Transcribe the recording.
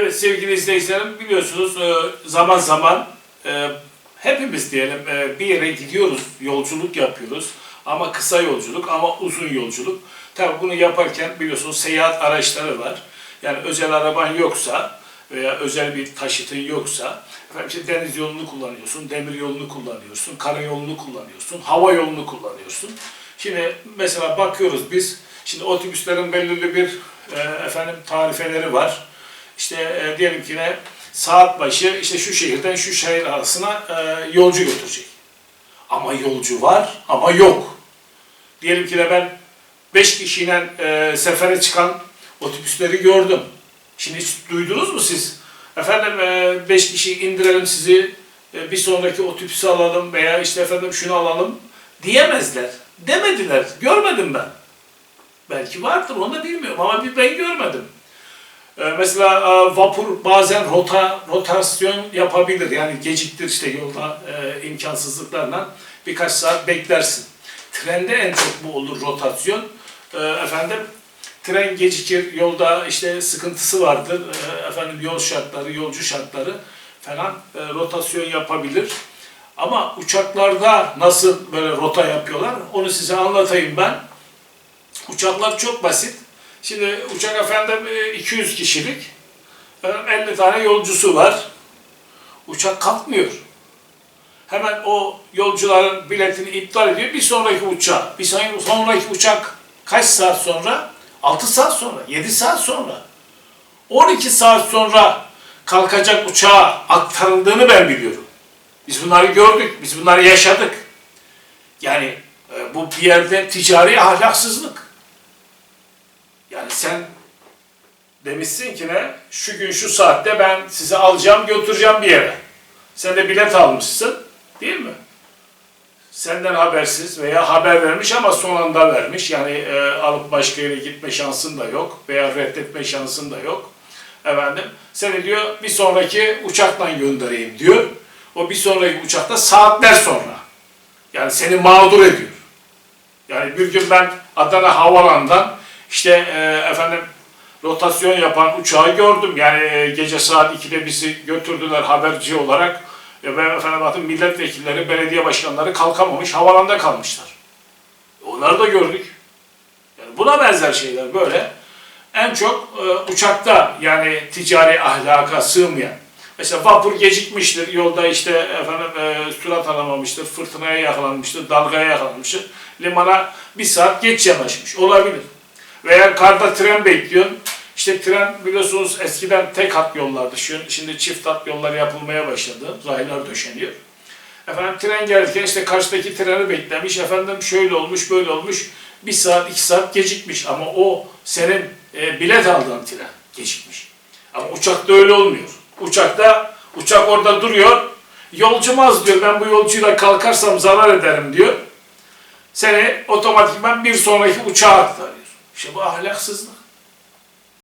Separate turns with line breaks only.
Evet sevgili izleyicilerim biliyorsunuz e, zaman zaman e, hepimiz diyelim e, bir yere gidiyoruz, yolculuk yapıyoruz. Ama kısa yolculuk ama uzun yolculuk. Tabii bunu yaparken biliyorsunuz seyahat araçları var. Yani özel araban yoksa veya özel bir taşıtın yoksa efendim işte deniz yolunu kullanıyorsun, demir yolunu kullanıyorsun, karayolunu kullanıyorsun, hava yolunu kullanıyorsun. Şimdi mesela bakıyoruz biz, şimdi otobüslerin belirli bir efendim tarifeleri var. İşte e, diyelim ki ne saat başı işte şu şehirden şu şehir arasına e, yolcu götürecek. Ama yolcu var ama yok. Diyelim ki de ben 5 kişiyle e, sefere çıkan otobüsleri gördüm. Şimdi hiç duydunuz mu siz? Efendim 5 kişi indirelim sizi e, bir sonraki otobüsü alalım veya işte efendim şunu alalım diyemezler. Demediler. Görmedim ben. Belki vardır onu da bilmiyorum ama ben görmedim. Ee, Mesela e, vapur bazen rota rotasyon yapabilir. Yani geciktir işte yolda e, imkansızlıklarla birkaç saat beklersin. Trende en çok bu olur rotasyon. E, efendim tren gecikir, yolda işte sıkıntısı vardır. E, efendim yol şartları, yolcu şartları falan e, rotasyon yapabilir. Ama uçaklarda nasıl böyle rota yapıyorlar onu size anlatayım ben. Uçaklar çok basit. Şimdi uçak efendim e, 200 kişilik. Efendim 50 tane yolcusu var. Uçak kalkmıyor. Hemen o yolcuların biletini iptal ediyor. Bir sonraki uçağa. Bir sonraki, sonraki uçak kaç saat sonra? 6 saat sonra, 7 saat sonra. 12 saat sonra kalkacak uçağa aktarıldığını ben biliyorum. Biz bunları gördük, biz bunları yaşadık. Yani e, bu bir yerde ticari ahlaksızlık. Yani sen demişsin ki ne? Şu gün şu saatte ben sizi alacağım götüreceğim bir yere. Sen de bilet almışsın değil mi? Senden habersiz veya haber vermiş ama son anda vermiş. Yani e, alıp başka yere gitme şansın da yok veya reddetme şansın da yok. Efendim seni diyor bir sonraki uçakla göndereyim diyor. O bir sonraki uçakta saatler sonra. Yani seni mağdur ediyor. Yani bir gün ben Adana Havalan'dan işte e, efendim rotasyon yapan uçağı gördüm. Yani e, gece saat 2'de bizi götürdüler haberci olarak. E, ve efendim bakın milletvekilleri, belediye başkanları kalkamamış, havalanda kalmışlar. Onları da gördük. Yani buna benzer şeyler böyle. En çok e, uçakta yani ticari ahlaka sığmayan. Mesela vapur gecikmiştir, yolda işte efendim e, sürat alamamıştır, fırtınaya yakalanmıştır, dalgaya yakalanmıştır. Limana bir saat geç yanaşmış. Olabilir. Veya karda tren bekliyorsun. İşte tren biliyorsunuz eskiden tek hat yollardı. Şimdi çift hat yollar yapılmaya başladı. Raylar döşeniyor. Efendim tren gelirken işte karşıdaki treni beklemiş. Efendim şöyle olmuş böyle olmuş. Bir saat iki saat gecikmiş. Ama o senin e, bilet aldığın tren gecikmiş. Ama uçakta öyle olmuyor. Uçakta uçak orada duruyor. Yolcumaz diyor ben bu yolcuyla kalkarsam zarar ederim diyor. Seni otomatikman bir sonraki uçağa aktarıyor. İşte bu ahlaksızlık.